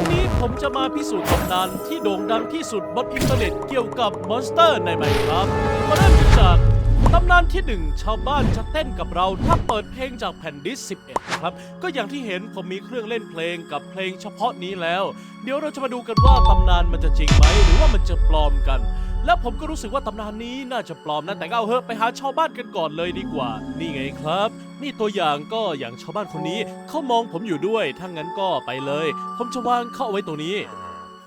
วันนี้ผมจะมาพิสูจน์ตำนานที่โด่งดังที่สุดบนอินเทอร์เน็ตเกี่ยวกับมอนสเตอร์ในไมครับ มาเริ่มกันจากตำนานที่หนึ่งชาวบ้านจะเต้นกับเราถ้าเปิดเพลงจากแผ่นดิส11นะครับ ก็อย่างที่เห็นผมมีเครื่องเล่นเพลงกับเพลงเฉพาะนี้แล้ว เดี๋ยวเราจะมาดูกันว่าตำนานมันจะจริงไหมหรือว่ามันจะปลอมกัน และผมก็รู้สึกว่าตำนานนี้น่าจะปลอมนะแต่ก็เอาเถอะไปหาชาวบ้านกันก่อนเลยดีกว่า นี่ไงครับ นี่ตัวอย่างก็อย่างชาวบ้านคนนี้เขามองผมอยู่ด้วยถ้างั้นก็ไปเลย ผมจะวางเข้าเอาไว้ตรงนี้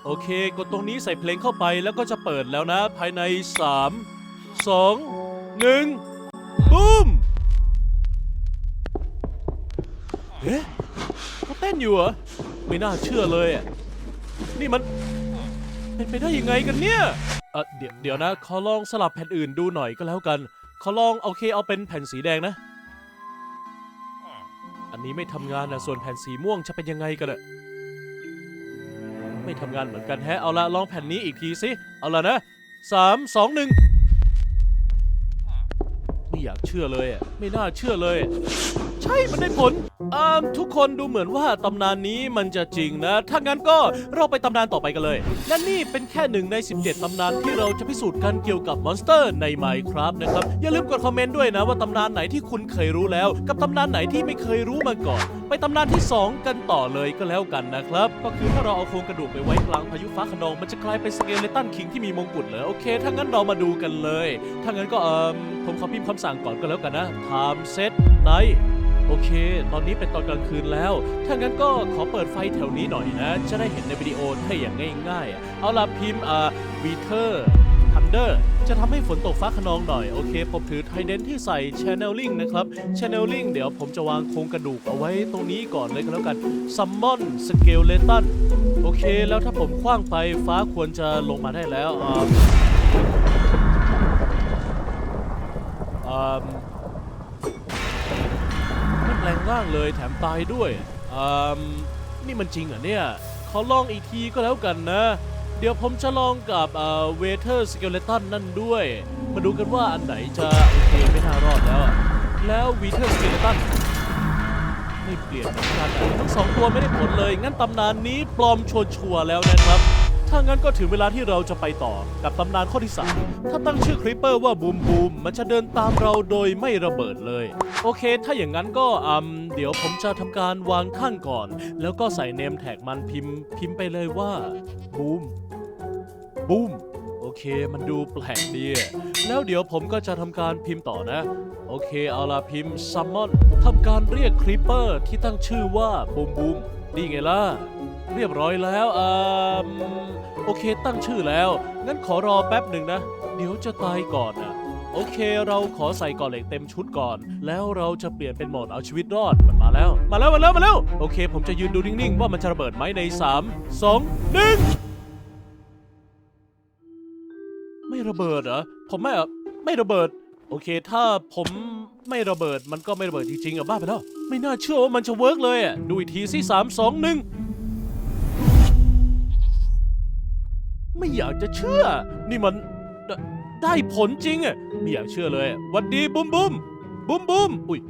โอเค กดตรงนี้ใส่เพลงเข้าไปแล้วก็จะเปิดแล้วนะ ภายใน 3 2 1บูมเอ๊ะเขาเต้นอยู่เหรอไม่น่าเชื่อเลยอะนี่มันเป็นไปได้ยังไงกันเนี่ย เออเดี๋ยวเดี๋ยวนะ ขอลองสลับแผ่นอื่นดูหน่อยก็แล้วกัน ขอลองโอเคเอาเป็นแผ่นสีแดงนะ อันนี้ไม่ทำงานนะส่วนแผ่นสีม่วงจะเป็นยังไงกันอะไม่ทำงานเหมือนกันแฮะเอาละลองแผ่นนี้อีกทีสิเอาละนะสามสองหนึ่งไม่อยากเชื่อเลยอะไม่น่าเชื่อเลย ใช่มันได้ผล อ่าทุกคนดูเหมือนว่าตำนานนี้มันจะจริงนะ ถ้างั้นก็เราไปตำนานต่อไปกันเลย และนี่เป็นแค่หนึ่งใน 17 ตำนานที่เราจะพิสูจน์กันเกี่ยวกับมอนสเตอร์ใน Minecraft นะครับ อย่าลืมกดคอมเมนต์ด้วยนะว่าตำนานไหนที่คุณเคยรู้แล้ว กับตำนานไหนที่ไม่เคยรู้มาก่อน ไปตำนานที่ 2 กันต่อเลยก็แล้วกันนะครับ ก็คือถ้าเราเอาโครงกระดูกไปไว้กลางพายุฟ้าขนองมันจะกลายเป็นสเกเลตันคิงที่มีมงกุฎเหรอโอเคถ้างั้นเรามาดูกันเลย ถ้างั้นก็เอ่มผมขอพิมพ์คำสั่งก่อนก็แล้วกันนะ time set night โอเค ตอนนี้เป็นตอนกลางคืนแล้ว ถ้างั้นก็ขอเปิดไฟแถวนี้หน่อยนะ จะได้เห็นในวิดีโอได้อย่างง่ายๆ เอาล่ะพิมพ์อ่าวีเทอร์ทันเดอร์จะทำให้ฝนตกฟ้าขนองหน่อย โอเค ผมถือไทเดนที่ใส่ channeling นะครับ channeling เดี๋ยวผมจะวางโครงกระดูกเอาไว้ตรงนี้ก่อนเลยก็แล้วกัน summon skeleton โอเค แล้วถ้าผมคว้างไปฟ้าควรจะลงมาได้แล้วอ่าาไม่แปลงร่างเลยแถมตายด้วยอืมนี่มันจริงเหรอเนี่ย ขอลองอีกทีก็แล้วกันนะ เดี๋ยวผมจะลองกับเอ่อเวเทอร์สเกเลตันนั่นด้วย มาดูกันว่าอันไหนจะโอเคไม่น่ารอดแล้ว แล้ววีเทอร์สเกเลตันไม่เปลี่ยนเหมือนกันทั้งสองตัวไม่ได้ผลเลย งั้นตำนานนี้ปลอมชัวร์แล้วนะครับ ถ้างั้นก็ถึงเวลาที่เราจะไปต่อกับตำนานข้อที่ 3 ถ้าตั้งชื่อคริปเปอร์ว่าบูมบูมมันจะเดินตามเราโดยไม่ระเบิดเลย โอเค ถ้าอย่างนั้นก็อืมเดี๋ยวผมจะทำการวางข้างก่อน แล้วก็ใส่เนมแท็กมันพิมพ์ พิมพ์ไปเลยว่าบูมบูมโอเค มันดูแปลกดี แล้วเดี๋ยวผมก็จะทำการพิมพ์ต่อนะ โอเค เอาละพิมพ์ซัมมอนทำการเรียกคริปเปอร์ที่ตั้งชื่อว่าบูมบูมนี่ไงล่ะ เรียบร้อยแล้วอ่าโอเคตั้งชื่อแล้ว งั้นขอรอแป๊บหนึ่งนะ เดี๋ยวจะตายก่อนนะโอเค เราขอใส่ก่อนเหล็กเต็มชุดก่อน แล้วเราจะเปลี่ยนเป็นโหมดเอาชีวิตรอด มันมาแล้ว มาแล้ว มาแล้ว มาแล้ว โอเค ผมจะยืนดูนิ่ง ๆ ว่ามันจะระเบิดไหมใน 3 2 1 ไม่ระเบิดเหรอ ผมไม่อะไม่ระเบิด โอเค ถ้าผมไม่ระเบิดมันก็ไม่ระเบิดจริงๆอะบ้าไปแล้ว ไม่น่าเชื่อว่ามันจะเวิร์กเลยอะดูอีกทีสิสามสองหนึ่ง ไม่อยากจะเชื่อ นี่มันไดได้ผลจริงอะไม่อยากเชื่อเลยหวันดีบุ้มบุ้มบุ้มบุ้มอุ้ย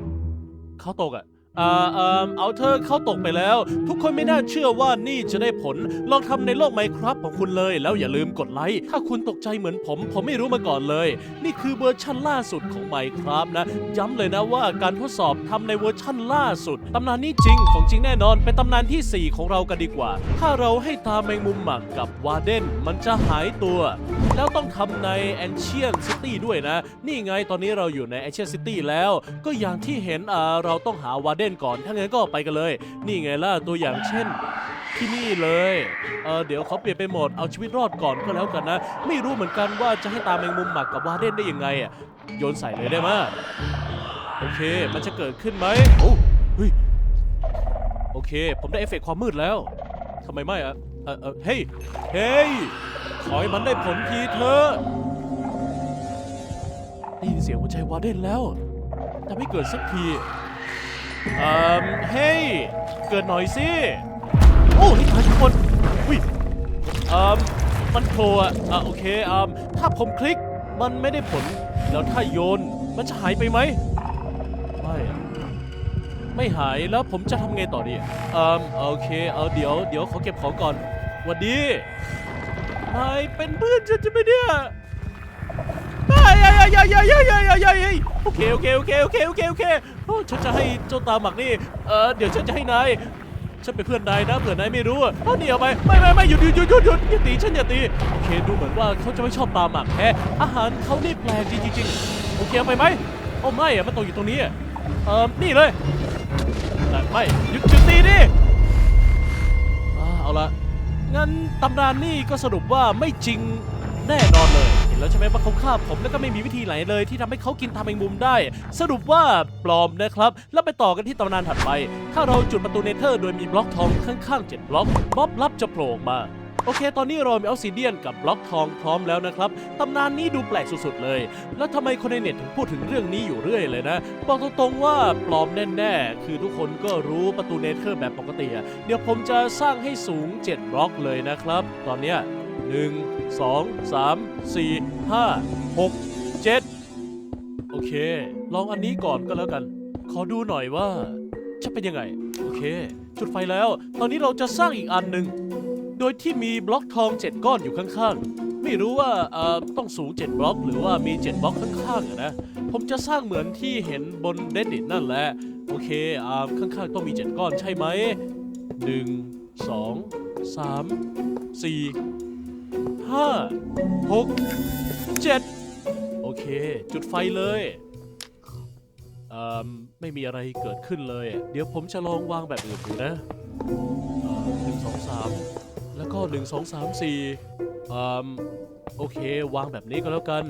เขาตกอะ อ่าเอ่อเอาเธอเข้าตกไปแล้ว ทุกคนไม่น่าเชื่อว่านี่จะได้ผล ลองทำในโลกไมครับของคุณเลย แล้วอย่าลืมกดไลค์ ถ้าคุณตกใจเหมือนผม ผมไม่รู้มาก่อนเลย นี่คือเวอร์ชั่นล่าสุดของ Minecraft นะ ย้ำเลยนะว่าการทดสอบทำในเวอร์ชั่นล่าสุด ตำนานนี้จริงของจริงแน่นอน เป็นตำนานที่ 4 ของเรากันดีกว่า ถ้าเราให้ตาแมงมุมหมักกับวาเดนมันจะหายตัวแล้วต้องทำใน Ancient City ด้วยนะ นี่ไงตอนนี้เราอยู่ใน Ancient City แล้ว ก็อย่างที่เห็นอ่าเราต้องหาวาเดนก่อน ถ้างั้นก็ไปกันเลย นี่ไงล่ะตัวอย่างเช่นที่นี่เลยเออเดี๋ยวเขาเปลี่ยนไปหมด เอาชีวิตรอดก่อนก็แล้วกันนะ ไม่รู้เหมือนกันว่าจะให้ตามแมงมุมหมักกับวาเดนได้ยังไงอะ โยนใส่เลยได้ไหมโอเค มันจะเกิดขึ้นไหมโอ้เฮ้ย โอเค ผมได้เอฟเฟกต์ความมืดแล้ว ทำไมไม่อะ เออเออเฮ้ย เฮ้ย ขอให้มันได้ผลทีเถอะได้ยินเสียงหัวใจวาเดนแล้ว แต่ไม่เกิดสักทีเอ่อเฮ้ย เกิดหน่อยสิ โอ้นี่ตายทุกคนอุ้ยเอ่อมันโผล่อะอะโอเคอ่าถ้าผมคลิกมันไม่ได้ผล แล้วถ้าโยน มันจะหายไปไหมไม่อะ ไม่หายแล้วผมจะทำไงต่อดีเอ่มโอเค เอาเดี๋ยวเดี๋ยวขอเก็บของก่อนหวัดดีนายเป็นเพื่อนฉันจะไหมเนี่ยเฮ้ยเฮ้ยเฮ้ยเฮ้ยเฮ้ยเฮ้ยเฮ้ยเฮ้ยเฮ้ยโอเคโอเคโอเคโอเคโอเคโอเคโอ้ฉันจะให้เจ้าตาหมักนี่เออเดี๋ยวฉันจะให้นายฉันเป็นเพื่อนนายนะเผื่อนายไม่รู้อะเอาเดี๋ยวไปไม่ไม่ไม่หยุดหยุดหยุดหยุดหยุดอย่าตีฉันอย่าตีโอเคดูเหมือนว่าเขาจะไม่ชอบตาหมักแฮะอาหารเขานี่แปลกจริงจริงๆโอเคเอาไปไหมโอ้ไม่อะมันตกอยู่ตรงนี้อะเออนี่เลย แต่ไม่หยุดหยุดตีดิอ่าเอาละงั้นตำนานนี่ก็สรุปว่าไม่จริงแน่นอนเลย เห็นแล้วใช่ไหมว่าเขาฆ่าผมแล้วก็ไม่มีวิธีไหนเลยที่ทำให้เขากินทำเองมุมได้ สรุปว่าปลอมนะครับ แล้วไปต่อกันที่ตำนานถัดไป ถ้าเราจุดประตูเนเธอร์โดยมีบล็อกทองข้างๆ7บล็อกม็อบลับจะโผล่ออกมา โอเค ตอนนี้เรามีออสซิเดียนกับบล็อกทองพร้อมแล้วนะครับตำนานนี้ดูแปลกสุดๆเลย แล้วทำไมคนในเน็ตถึงพูดถึงเรื่องนี้อยู่เรื่อยเลยนะ บอกตรงๆว่าปลอมแน่ๆ คือทุกคนก็รู้ประตูเนเธอร์แบบปกติเดี๋ยวผมจะสร้างให้สูง 7 บล็อกเลยนะครับ ตอนเนี้ย1 2 3 4 5 6 7 โอเค ลองอันนี้ก่อนก็แล้วกัน ขอดูหน่อยว่าจะเป็นยังไง โอเค จุดไฟแล้ว ตอนนี้เราจะสร้างอีกอันหนึ่ง โดยที่มีบล็อกทอง7ก้อนอยู่ข้างๆ ไม่รู้ว่าเอ่อต้องสูง7บล็อก หรือว่ามี7บล็อกข้างๆอะนะ ผมจะสร้างเหมือนที่เห็นบนเดดดิตนั่นแหละ โอเคอ่าข้างๆต้องมี7ก้อนใช่ไหม1 2 3 4 5 6 7โอเค จุดไฟเลยเอ่อไม่มีอะไรเกิดขึ้นเลย เดี๋ยวผมจะลองวางแบบอื่นดูนะ หนึ่งสองสามสี่อืมโอเค วางแบบนี้ก็แล้วกัน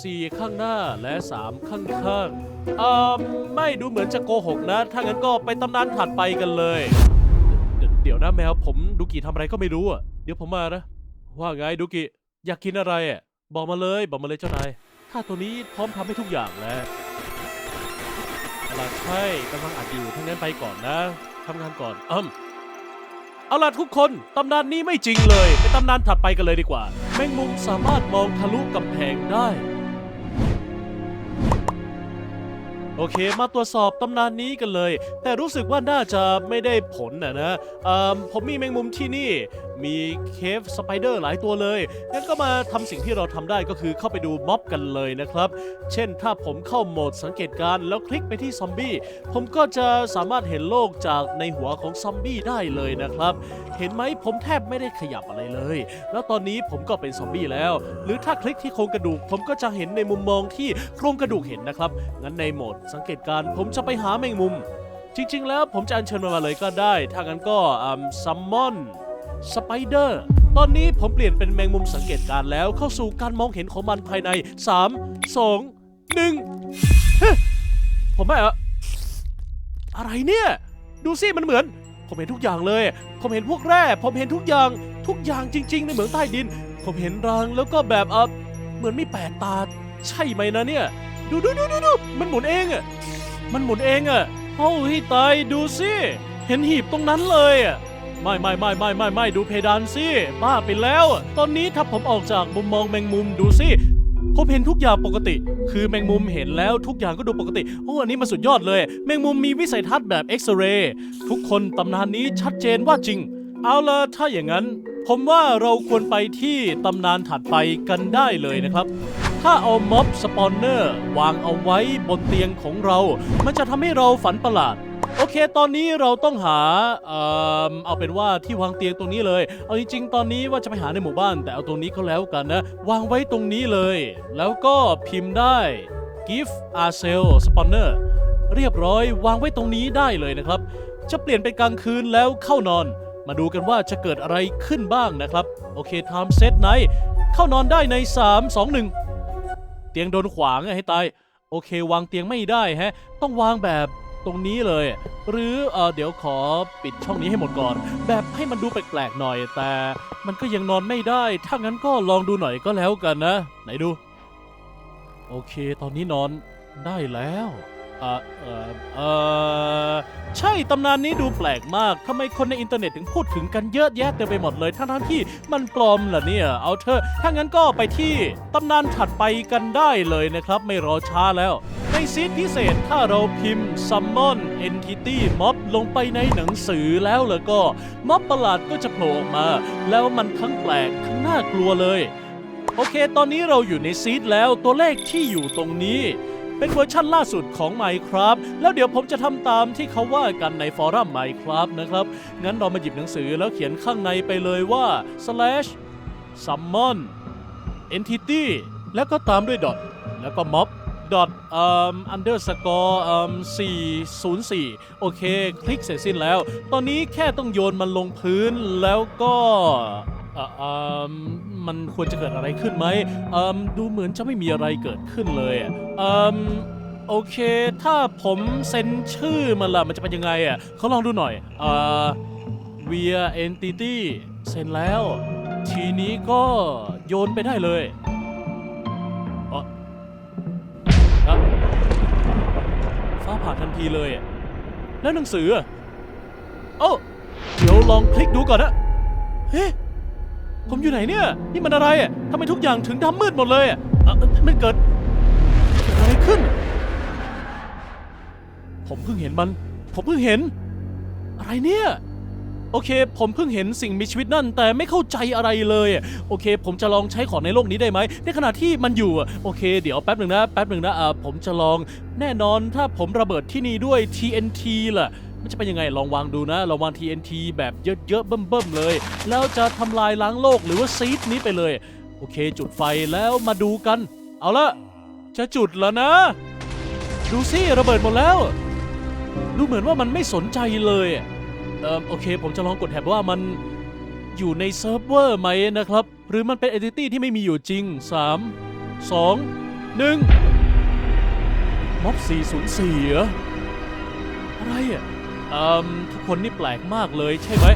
สี่ข้างหน้าและสามข้างข้างอืมไม่ดูเหมือนจะโกหกนะ ถ้างั้นก็ไปตำนานถัดไปกันเลย เดเดี๋ยวนะแมวผมดูกี่ทำอะไรก็ไม่รู้อะ เดี๋ยวผมมานะ ว่าไงดูกิอยากกินอะไรอะ บอกมาเลยบอกมาเลยเจ้านายข้าตัวนี้พร้อมทำให้ทุกอย่างแล้วอะไรใช่กำลังอัดอยู่ทั้างนั้นไปก่อนนะทำงานก่อนอืม เอาล่ะทุกคนตำนานนี้ไม่จริงเลย ไปตำนานถัดไปกันเลยดีกว่า แมงมุมสามารถมองทะลุกำแพงได้ อเค มาตรวจสอบตำนานนี้กันเลย แต่รู้สึกว่าน่าจะไม่ได้ผลนะนะผมมีแมงมุมที่นี่ มีเคฟสไปเดอร์หลายตัวเลย งั้นก็มาทำสิ่งที่เราทำได้ก็คือเข้าไปดูม็อบกันเลยนะครับ เช่นถ้าผมเข้าโหมดสังเกตการณ์แล้วคลิกไปที่ซอมบี้ ผมก็จะสามารถเห็นโลกจากในหัวของซอมบี้ได้เลยนะครับ เห็นไหมผมแทบไม่ได้ขยับอะไรเลย แล้วตอนนี้ผมก็เป็นซอมบี้แล้ว หรือถ้าคลิกที่โครงกระดูก ผมก็จะเห็นในมุมมองที่โครงกระดูกเห็นนะครับ งั้นในโหมดสังเกตการ์ผมจะไปหาแมงมุม จริง ๆ แล้วผมจะอัญเชิญมันมาเลยก็ได้ ถ้างั้นก็ซัมมอนสไปเดอร์ ตอนนี้ผมเปลี่ยนเป็นแมงมุมสังเกตการ์แล้วเข้าสู่การมองเห็นของมันภายใน 3 2 1เฮ้ผมไม่อะอะไรเนี่ย ดูสิมันเหมือน ผมเห็นทุกอย่างเลย ผมเห็นพวกแร่ ผมเห็นทุกอย่าง ทุกอย่างจริง ๆ ในเหมืองใต้ดิน ผมเห็นรางแล้วก็แบบเออเหมือนมีแปดตา ใช่ไหมนะเนี่ย ดูดูดูดูดูมันหมุนเองอะมันหมุนเองอะโอ้ยตายดูสิเห็นหีบตรงนั้นเลยอะไม่ไม่ไม่ไม่ไม่ไม่ดูเพดานสิบ้าไปแล้วตอนนี้ถ้าผมออกจากมุมมองแมงมุมดูสิผมเห็นทุกอย่างปกติ คือแมงมุมเห็นแล้วทุกอย่างก็ดูปกติ โอ้ อันนี้มันสุดยอดเลย แมงมุมมีวิสัยทัศน์แบบเอ็กซเรย์ ทุกคนตำนานนี้ชัดเจนว่าจริง เอาละถ้าอย่างนั้น ผมว่าเราควรไปที่ตำนานถัดไปกันได้เลยนะครับ ถ้าเอาม็อบสปอนเนอร์วางเอาไว้บนเตียงของเรา มันจะทำให้เราฝันประหลาด โอเค ตอนนี้เราต้องหา เอ่อ เอาเป็นว่าที่วางเตียงตรงนี้เลย เอาจริงๆ ตอนนี้ว่าจะไปหาในหมู่บ้าน แต่เอาตรงนี้ก็แล้วกันนะ วางไว้ตรงนี้เลย แล้วก็พิมพ์ได้ gift a r c e l spawner เรียบร้อยวางไว้ตรงนี้ได้เลยนะครับ จะเปลี่ยนเป็นกลางคืนแล้วเข้านอน มาดูกันว่าจะเกิดอะไรขึ้นบ้างนะครับ โอเค time set night เข้านอนได้ใน 3 2 1 เตียงโดนขวางให้ตาย โอเค วางเตียงไม่ได้ฮะ ต้องวางแบบตรงนี้เลย หรือเออเดี๋ยวขอปิดช่องนี้ให้หมดก่อน แบบให้มันดูแปลกๆหน่อย แต่มันก็ยังนอนไม่ได้ ถ้างั้นก็ลองดูหน่อยก็แล้วกันนะ ไหนดู โอเค ตอนนี้นอนได้แล้ว เออเออเออใช่ตำนานนี้ดูแปลกมากทำไมคนในอินเทอร์เน็ตถึงพูดถึงกันเยอะแยะเต็มไปหมดเลยทั้งๆที่มันปลอมล่ะเนี่ย เอาเถอะถ้างั้นก็ไปที่ตำนานถัดไปกันได้เลยนะครับ ไม่รอช้าแล้ว ในซีดพิเศษถ้าเราพิมพ์ summon entity mob ลงไปในหนังสือแล้วแล้วก็ม็อบประหลาดก็จะโผล่ออกมา แล้วมันทั้งแปลกทั้งน่ากลัวเลย โอเค ตอนนี้เราอยู่ในซีดแล้วตัวเลขที่อยู่ตรงนี้ เป็นเวอร์ชั่นล่าสุดของ Minecraft แล้วเดี๋ยวผมจะทำตามที่เขาว่ากันในฟอรัม Minecraft นะครับ งั้นเรามาหยิบหนังสือแล้วเขียนข้างในไปเลยว่า slash summon entity แล้วก็ตามด้วย dot แล้วก็ mob dot um underscore um 404 โอเค คลิกเสร็จสิ้นแล้ว ตอนนี้แค่ต้องโยนมันลงพื้นแล้วก็ เอ่ออมมันควรจะเกิดอะไรขึ้นไหมเอืมดูเหมือนจะไม่มีอะไรเกิดขึ้นเลยอะอืมโอเค ถ้าผมเซ็นชื่อมันล่ะ มันจะเป็นยังไงอะเขาลองดูหน่อยเอ่อ via entity เซ็นแล้ว ทีนี้ก็โยนไปได้เลยอ๋อครับฟ้าผ่าทันทีเลยอะแล้วหนังสืออะเอ้าเดี๋ยวลองคลิกดูก่อนนะเฮ้ ผมอยู่ไหนเนี่ย นี่มันอะไรอะทำไมทุกอย่างถึงดำมืดหมดเลยอะเอ่อมันเกิดเกิดอะไรขึ้น ผมเพิ่งเห็นมัน ผมเพิ่งเห็น อะไรเนี่ย โอเค ผมเพิ่งเห็นสิ่งมีชีวิตนั่น แต่ไม่เข้าใจอะไรเลยอะโอเค ผมจะลองใช้ของในโลกนี้ได้ไหม ในขณะที่มันอยู่อะโอเค เดี๋ยวแป๊บหนึ่งนะ แป๊บหนึ่งนะอ่าผมจะลอง แน่นอนถ้าผมระเบิดที่นี่ด้วย TNT ล่ะ มันจะเป็นยังไงลองวางดูนะลองวาง TNT แบบเยอะๆเบิ่มๆเลย แล้วจะทำลายล้างโลกหรือว่าซีดนี้ไปเลย โอเค จุดไฟแล้วมาดูกัน เอาละจะจุดแล้วนะ ดูสิระเบิดหมดแล้ว ดูเหมือนว่ามันไม่สนใจเลยเอ่อโอเค ผมจะลองกดแท็บว่ามันอยู่ในเซิร์ฟเวอร์ไหมนะครับ หรือมันเป็น entity ที่ไม่มีอยู่จริง 3 2 1ม็อบ404เหรออะไรอะ เอ่มทุกคนนี่แปลกมากเลยใช่ไหม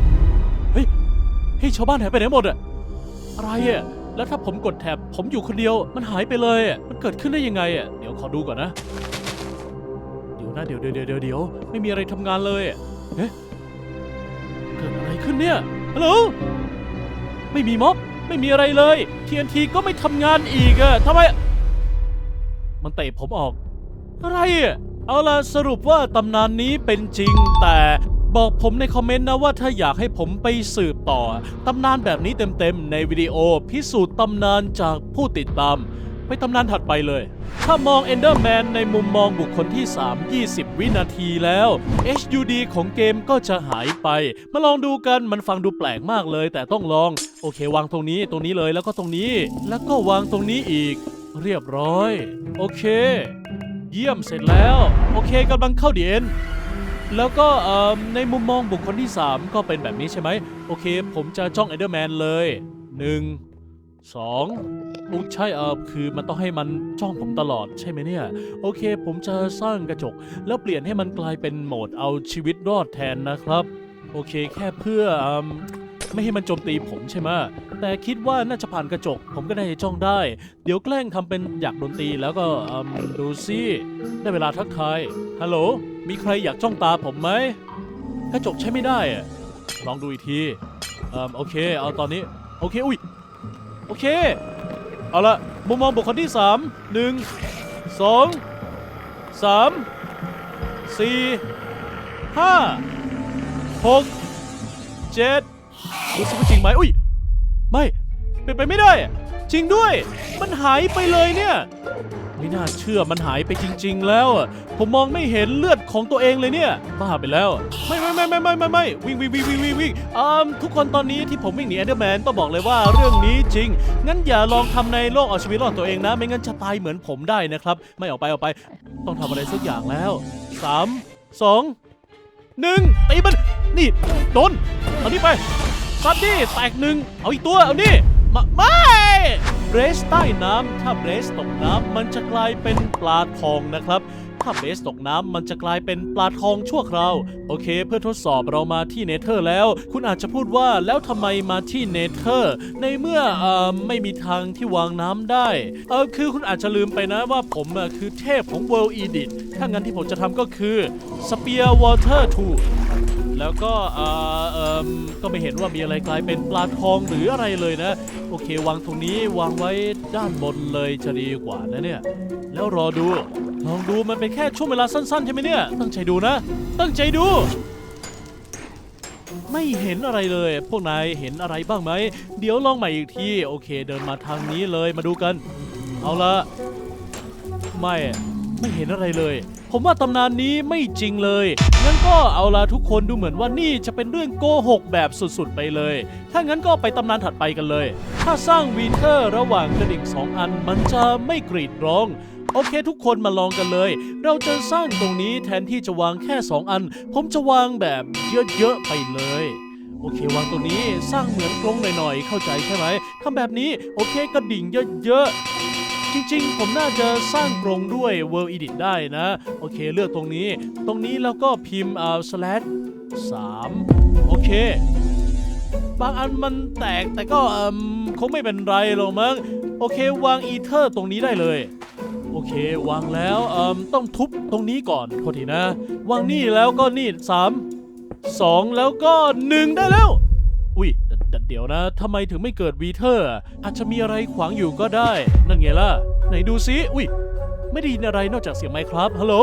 เฮ้ยเฮ้ยชาวบ้านหายไปไหนหมดอะอะไรอะแล้วถ้าผมกดแท็บผมอยู่คนเดียวมันหายไปเลยอะมันเกิดขึ้นได้ยังไงอะเดี๋ยวขอดูก่อนนะ เดี๋ยวนะเดี๋ยวเดี๋ยวเดี๋ยวเดี๋ยวไม่มีอะไรทำงานเลยอะเอ๊ะเกิดอะไรขึ้นเนี่ยฮัลโหลไม่มีม็อบไม่มีอะไรเลย TNT ก็ไม่ทำงานอีกอะทำไม มันเตะผมออก อะไรอะ เอาล่ะสรุปว่าตำนานนี้เป็นจริงแต่บอกผมในคอมเมนต์นะว่าถ้าอยากให้ผมไปสืบต่อ ตำนานแบบนี้เต็มๆ ในวิดีโอพิสูจน์ตำนานจากผู้ติดตาม ไปตำนานถัดไปเลย ถ้ามอง Enderman ในมุมมองบุคคลที่ 3 20 วินาทีแล้ว HUD ของเกมก็จะหายไป มาลองดูกันมันฟังดูแปลกมากเลย แต่ต้องลอง โอเค วางตรงนี้ตรงนี้เลยแล้วก็ตรงนี้ แล้วก็วางตรงนี้อีก เรียบร้อย โอเค เยี่ยมเสร็จแล้ว โอเคกำลังเข้าเดียนแล้วก็ในมุมมองบุคคลที่ 3 ก็เป็นแบบนี้ใช่ไหมโอเค ผมจะจ้องเอเดอร์แมนเลย 1 2อุ๊ใช่เออคือมันต้องให้มันจ้องผมตลอดใช่ไหมเนี่ย โอเค ผมจะสร้างกระจก แล้วเปลี่ยนให้มันกลายเป็นโหมดเอาชีวิตรอดแทนนะครับ โอเคแค่เพื่ออ ไม่ให้มันโจมตีผมใช่ไหมแต่คิดว่าน่าจะผ่านกระจก ผมก็ได้จ้องได้ เดี๋ยวแกล้งทำเป็นอยากโดนตีแล้วก็อืมดูสิได้เวลาทักทายฮัลโหลมีใครอยากจ้องตาผมไหมกระจกใช้ไม่ได้อะลองดูอีกทีเอ่มโอเค เอาตอนนี้ โอเค อุ้ย โอเค เอาละมุมมองบุคคลที่3 1 2 3 4 5 6 7ดู รู้สิว่าจริงไหมอุ้ย ไม่ เป็นไปไม่ได้ จริงด้วย มันหายไปเลยเนี่ย ไม่น่าเชื่อมันหายไปจริง ๆ แล้ว ผมมองไม่เห็นเลือดของตัวเองเลยเนี่ย บ้าไปแล้ว ไม่ไม่ไม่ไม่ไม่ไม่ไม่วิ่งวิ่งวิ่งวิ่งวิ่งวิ่งอ่าทุกคนตอนนี้ที่ผมวิ่งหนีแอนเดอร์แมนต้องบอกเลยว่าเรื่องนี้จริง งั้นอย่าลองทำในโลกเอาชีวิตรอดตัวเองนะ ไม่งั้นจะตายเหมือนผมได้นะครับ ไม่ออกไปออกไป ต้องทำอะไรสักอย่างแล้วสามสองหนึ่งตีมัน นี่โดนเอานี่ไป ซัดดี้แตกหนึ่งเอาอีกตัวเอานี่มาไม่เบรสใต้น้ำถ้าเบรสตกน้ำมันจะกลายเป็นปลาทองนะครับ ถ้าเบสตกน้ำมันจะกลายเป็นปลาทองชั่วคราว โอเค เพื่อทดสอบเรามาที่เนเธอร์แล้ว คุณอาจจะพูดว่าแล้วทำไมมาที่เนเธอร์ในเมื่อเอ่อไม่มีทางที่วางน้ำได้เออคือคุณอาจจะลืมไปนะว่าผมอะคือเทพของ World Edit ถ้างั้นที่ผมจะทำก็คือ Spear Water 2 แล้วก็เอ่อเอ่มก็ไม่เห็นว่ามีอะไรกลายเป็นปลาทองหรืออะไรเลยนะ โอเควางตรงนี้วางไว้ด้านบนเลยจะดีกว่านะเนี่ย แล้วรอดู ลองดูมันเป็นแค่ช่วงเวลาสั้นๆใช่ไหมเนี่ย ตั้งใจดูนะ ตั้งใจดู ไม่เห็นอะไรเลย พวกนายเห็นอะไรบ้างไหม เดี๋ยวลองใหม่อีกที โอเค เดินมาทางนี้เลยมาดูกัน เอาละไม่ไม่เห็นอะไรเลย ผมว่าตำนานนี้ไม่จริงเลย งั้นก็เอาละทุกคนดูเหมือนว่านี่จะเป็นเรื่องโกหกแบบสุดๆไปเลย ถ้างั้นก็ไปตำนานถัดไปกันเลย ถ้าสร้างวีเทอร์ระหว่างกระดิ่งสองอันมันจะไม่กรีดร้องโอเคทุกคนมาลองกันเลย เราจะสร้างตรงนี้แทนที่จะวางแค่ 2 อัน ผมจะวางแบบเยอะๆไปเลย โอเควางตรงนี้สร้างเหมือนกรงหน่อยๆ เข้าใจใช่ไหมทำแบบนี้โอเคกระดิ่งเยอะๆ จริงๆ ผมน่าจะสร้างกรงด้วย World Edit ได้นะ โอเคเลือกตรงนี้ ตรงนี้แล้วก็พิมพ์อ่า slash 3 โอเค บางอันมันแตกแต่ก็เอืมคงไม่เป็นไรหรอกมั้ง โอเควางอีเทอร์ตรงนี้ได้เลย โอเควางแล้วเอืมต้องทุบตรงนี้ก่อนโทษทีนะ วางนี่แล้วก็นี่สามสองแล้วก็หนึ่งได้แล้ว อุ้ย เดเดเดี๋ยวนะทำไมถึงไม่เกิดวีเทอร์ อาจจะมีอะไรขวางอยู่ก็ได้ นั่นไงล่ะ ไหนดูซิอุ้ยไม่ได้ยินอะไรนอกจากเสียงไมค์ครับฮัลโหล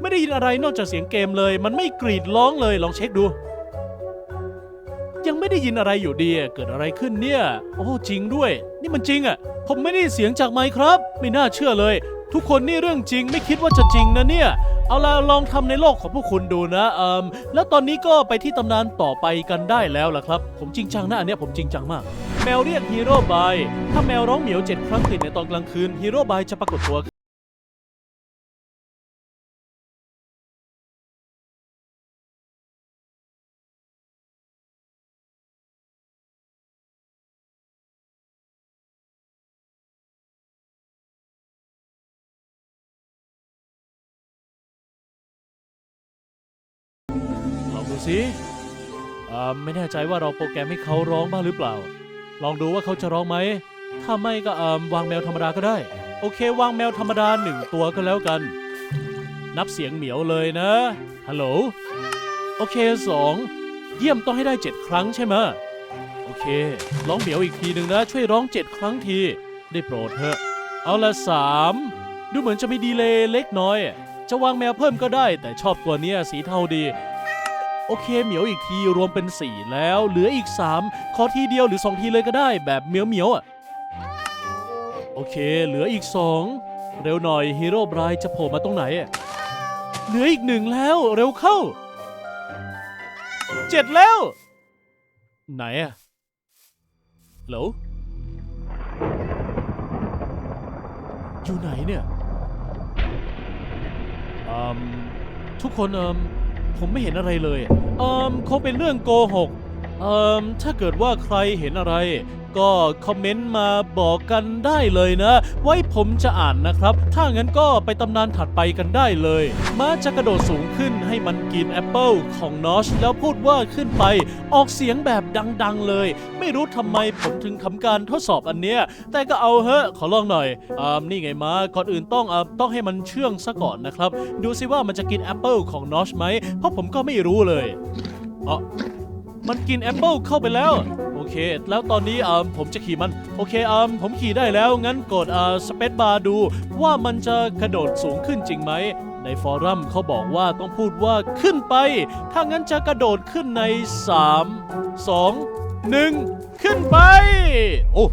ไม่ได้ยินอะไรนอกจากเสียงเกมเลย มันไม่กรีดร้องเลยลองเช็คดู ยังไม่ได้ยินอะไรอยู่ดีเกิดอะไรขึ้นเนี่ย โอ้จริงด้วย นี่มันจริงอะ ผมไม่ได้เสียงจากไมค์ครับ ไม่น่าเชื่อเลย ทุกคนนี่เรื่องจริงไม่คิดว่าจะจริงนะเนี่ย เอาล่ะลองทำในโลกของพวกคุณดูนะเอิมแล้วตอนนี้ก็ไปที่ตำนานต่อไปกันได้แล้วล่ะครับ ผมจริงจังนะอันเนี้ยผมจริงจังมาก แมวเรียกฮีโร่บาย ถ้าแมวร้องเหมียวเจ็ดครั้งติดในตอนกลางคืนฮีโร่บายจะปรากฏตัว องดูสิอ่าไม่แน่ใจว่าเราโปรแกรมให้เขาร้องบ้างหรือเปล่า ลองดูว่าเขาจะร้องไหม ถ้าไม่ก็อ่าวางแมวธรรมดาก็ได้ โอเค วางแมวธรรมดาหนึ่งตัวก็แล้วกัน นับเสียงเหมียวเลยนะ ฮัลโหล โอเคสอง เยี่ยมต้องให้ได้7ครั้งใช่ไหมโอเค ร้องเหมียวอีกทีหนึ่งนะ ช่วยร้อง7ครั้งที ได้โปรดเถอะ เอาละสามดูเหมือนจะมีดีเลย์เล็กน้อย จะวางแมวเพิ่มก็ได้ แต่ชอบตัวเนี้ยสีเทาดี โอเคเหมียวอีกทีรวมเป็น 4 แล้ว เหลืออีก 3 ขอทีเดียวหรือ 2 ทีเลยก็ได้แบบเหมียวเหมียวๆอะ โอเค เหลืออีก 2 เร็วหน่อยฮีโร่บรายจะโผล่มาตรงไหนอะเหลืออีกหนึ่งแล้วเร็วเข้าเจ็ดแล้ว ไหนอะเหลวอยู่ไหนเนี่ยอืมทุกคนเอิมผมไม่เห็นอะไรเลยอ เอ่อคงเป็นเรื่องโกหก เอิมถ้าเกิดว่าใครเห็นอะไร ก็คอมเมนต์มาบอกกันได้เลยนะ ไว้ผมจะอ่านนะครับ ถ้างั้นก็ไปตำนานถัดไปกันได้เลย ม้าจะกระโดดสูงขึ้นให้มันกินแอปเปิลของนอชแล้วพูดว่าขึ้นไป ออกเสียงแบบดังๆเลย ไม่รู้ทำไมผมถึงทำการทดสอบอันเนี้ย แต่ก็เอาเฮอะขอลองหน่อยอ่านี่ไงมาก่อนอื่นต้องอ่าต้องให้มันเชื่องซะก่อนนะครับ ดูซิว่ามันจะกินแอปเปิลของนอชไหมเพราะผมก็ไม่รู้เลยอ๋อ มันกินแอปเปิลเข้าไปแล้ว โอเค แล้วตอนนี้อ่าผมจะขี่มัน โอเคอ่าผมขี่ได้แล้ว งั้นกดอ่าสเปซบาร์ดู ว่ามันจะกระโดดสูงขึ้นจริงไหม ในฟอรัมเขาบอกว่าต้องพูดว่าขึ้นไป ถ้างั้นจะกระโดดขึ้นใน 3 2 1 ขึ้นไป โอ้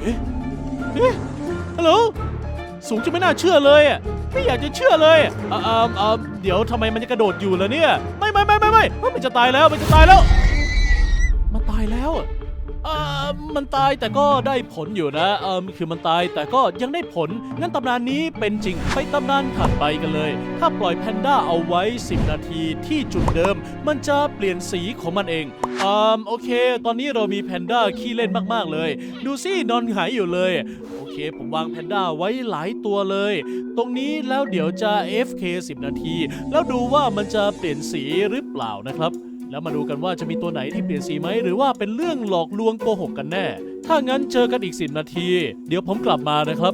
เอ๊ะเอ๊ะฮัลโหลสูงจนไม่น่าเชื่อเลยอะ ไม่อยากจะเชื่อเลยอ่อ่าอ่อเดี๋ยวทำไมมันจะกระโดดอยู่ล่ะเนี่ย ไม่ไม่ไม่ไม่ไม่มันจะตายแล้วมันจะตายแล้ว มันตายแล้ว เอ่อมันตายแต่ก็ได้ผลอยู่นะเออคือมันตายแต่ก็ยังได้ผล งั้นตำนานนี้เป็นจริงไปตำนานถัดไปกันเลย ถ้าปล่อยแพนด้าเอาไว้ 10 นาทีที่จุดเดิม มันจะเปลี่ยนสีของมันเองอ่าโอเค ตอนนี้เรามีแพนด้าขี้เล่นมากๆเลย ดูสินอนหายอยู่เลยโอเค ผมวางแพนด้าไว้หลายตัวเลย ตรงนี้แล้วเดี๋ยวจะ FK 10 นาที แล้วดูว่ามันจะเปลี่ยนสีหรือเปล่านะครับ แล้วมาดูกันว่าจะมีตัวไหนที่เปลี่ยนสีไหมหรือว่าเป็นเรื่องหลอกลวงโกหกกันแน่ ถ้างั้นเจอกันอีก 10 นาที เดี๋ยวผมกลับมานะครับ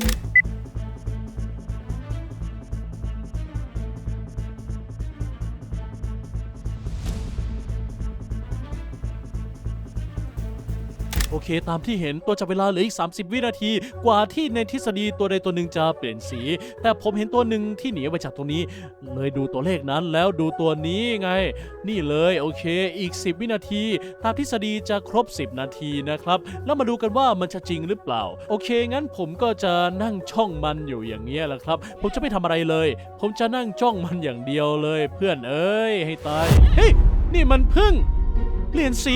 อเค ตามที่เห็นตัวจับเวลาเหลืออีก 30 วินาที กว่าที่ในทฤษฎีตัวใดตัวหนึ่งจะเปลี่ยนสี แต่ผมเห็นตัวหนึ่งที่หนีไปจากตรงนี้ เลยดูตัวเลขนั้นแล้วดูตัวนี้ไง นี่เลยโอเค อีก 10 วินาที ตามทฤษฎีจะครบ 10 นาทีนะครับ แล้วมาดูกันว่ามันจะจริงหรือเปล่า โอเค งั้นผมก็จะนั่งช่องมันอยู่อย่างเงี้ยแหละครับ ผมจะไม่ทำอะไรเลย ผมจะนั่งจ้องมันอย่างเดียวเลย เพื่อนเอ้ยให้ตายเฮ้ยนี่มันพึ่งเปลี่ยนสี